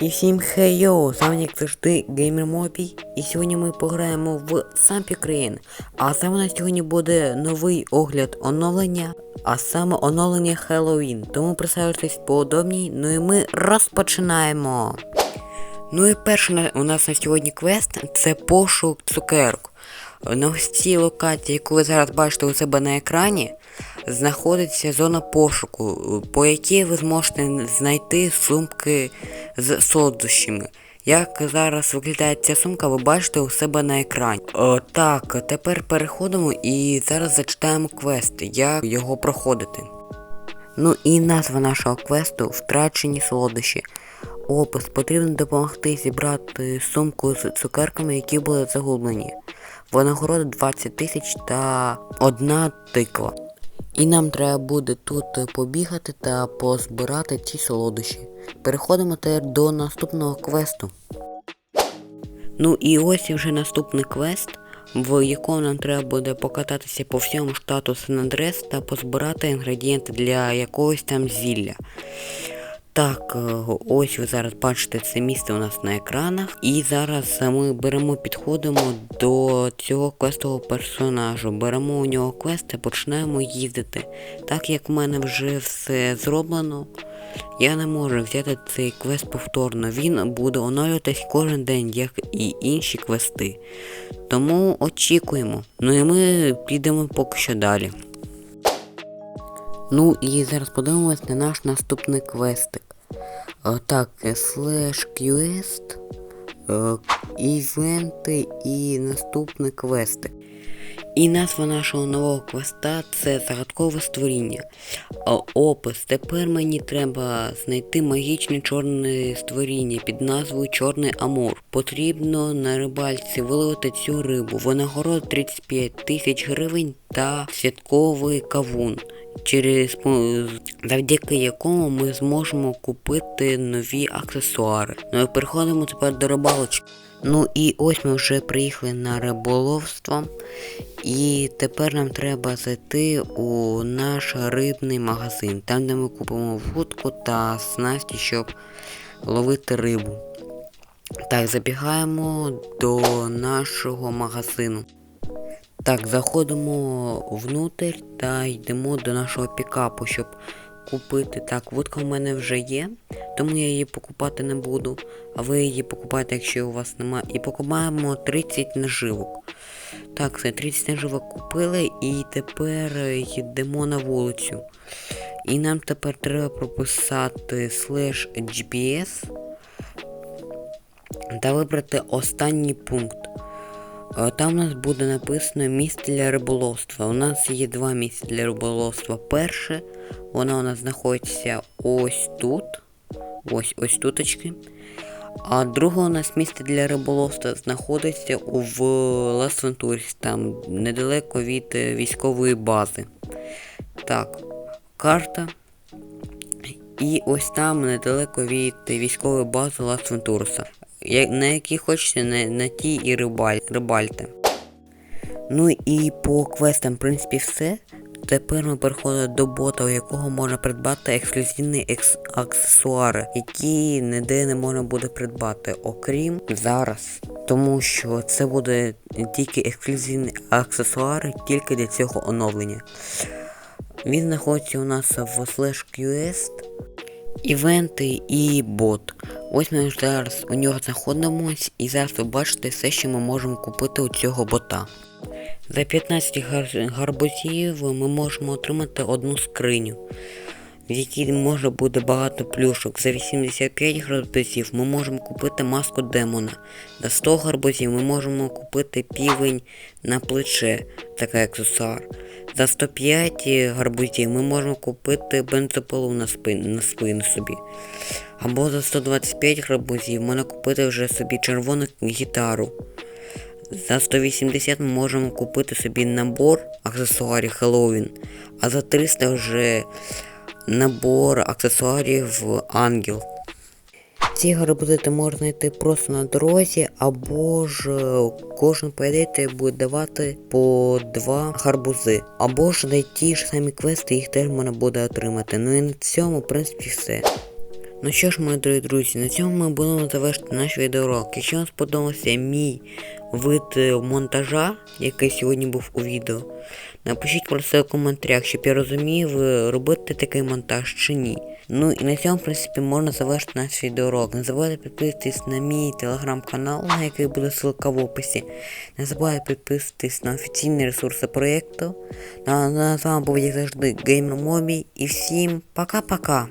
І всім хейо, з вами як завжди Геймер Мобі, і сьогодні ми пограємо в Самп Крейн. А саме у нас сьогодні буде новий огляд оновлення, а саме оновлення Хеллоуін. Тому представляйтесь поудобній, ну і ми розпочинаємо. Ну і перший у нас на сьогодні квест це пошук цукерок. На ось цій локації, яку ви зараз бачите у себе на екрані, знаходиться зона пошуку, по якій ви зможете знайти сумки з солодощами. Як зараз виглядає ця сумка, ви бачите у себе на екрані. О, так, тепер переходимо і зараз зачитаємо квест, як його проходити. Ну і назва нашого квесту втрачені солодощі. Опис потрібно допомогти зібрати сумку з цукерками, які були загублені. Винагорода 20 тисяч та одна тиква. І нам треба буде тут побігати та позбирати ці солодощі. Переходимо тепер до наступного квесту. Ну і ось вже наступний квест, в якому нам треба буде покататися по всьому штату Сан-Андрес та позбирати інгредієнти для якогось там зілля. Так, е, ось ви зараз бачите це місце у нас на екранах. І зараз ми беремо, підходимо до цього квестового персонажу. Беремо у нього квест та починаємо їздити. Так як в мене вже все зроблено, я не можу взяти цей квест повторно. Він буде оновлюватись кожен день, як і інші квести. Тому очікуємо. Ну і ми підемо поки що далі. Ну і зараз подивимось на наш наступний квестик. Е, Так, слеш квест, е, івенти і наступний квестик. І назва нашого нового квеста це загадкове створіння. Опис. Тепер мені треба знайти магічне чорне створіння під назвою Чорний Амур. Потрібно на рибальці виловити цю рибу. Винагорода 35 тисяч гривень та святковий кавун. Через завдяки якому ми зможемо купити нові аксесуари. Ну і переходимо тепер до рибалочки. Ну і ось ми вже приїхали на риболовство. І тепер нам треба зайти у наш рибний магазин, там де ми купимо вудку та снасті, щоб ловити рибу. Так, забігаємо до нашого магазину. Так, заходимо внутрь та йдемо до нашого пікапу, щоб купити. Так, вудка в мене вже є, тому я її покупати не буду. А ви її покупаєте, якщо у вас немає. І покупаємо 30 наживок. Так, це 30 наживок купили і тепер йдемо на вулицю. І нам тепер треба прописати slash GPS та вибрати останній пункт. Е, Там у нас буде написано місце для риболовства. У нас є два місця для риболовства. Перше, воно у нас знаходиться ось тут. Ось ось туточки. А друге у нас місце для риболовства знаходиться в Лас-Вентурі, там недалеко від е, військової бази. Так, карта. І ось там недалеко від військової бази Лас-Вентуруса. Я- На якій хочете, на, на тій і рибаль, рибальте. Ну і по квестам, в принципі, все. Тепер ми переходимо до бота, у якого можна придбати ексклюзивні екс- аксесуари, які ніде не можна буде придбати, окрім зараз. Тому що це буде тільки ексклюзивні аксесуари тільки для цього оновлення. Він знаходиться у нас в Slash Quest, івенти і бот. Ось ми зараз у нього знаходимось, і зараз ви бачите все, що ми можемо купити у цього бота. За 15 гарбузів ми можемо отримати одну скриню, в якій може бути багато плюшок. За 85 гарбузів ми можемо купити маску демона. За 100 гарбузів ми можемо купити півень на плече, такий аксесуар. За 105 гарбузів ми можемо купити бензопилу на спину, на спину собі. Або за 125 гарбузів можна купити вже собі червону гітару. За 180 ми можемо купити собі набор аксесуарів Хеллоуін, а за 300 вже набор аксесуарів Ангел. Ці гарбузити можна знайти просто на дорозі, або ж е, кожен поєдити буде давати по два гарбузи. Або ж ті ж самі квести їх теж можна буде отримати. Ну і на цьому, в принципі, все. Ну що ж, мої дорогі друзі, на цьому ми будемо завершити наш відеоурок. Якщо вам сподобався мій вид е, монтажа, який сьогодні був у відео, напишіть про це в коментарях, щоб я розумів, е, робити такий монтаж чи ні. Ну і на цьому, в принципі, можна завершити наш відеоурок. Не забувайте підписуватись на мій телеграм-канал, на який буде ссылка в описі. Не забувайте підписуватись на офіційні ресурси проєкту. Ну, а з вами був як завжди Мобі і всім пока-пока.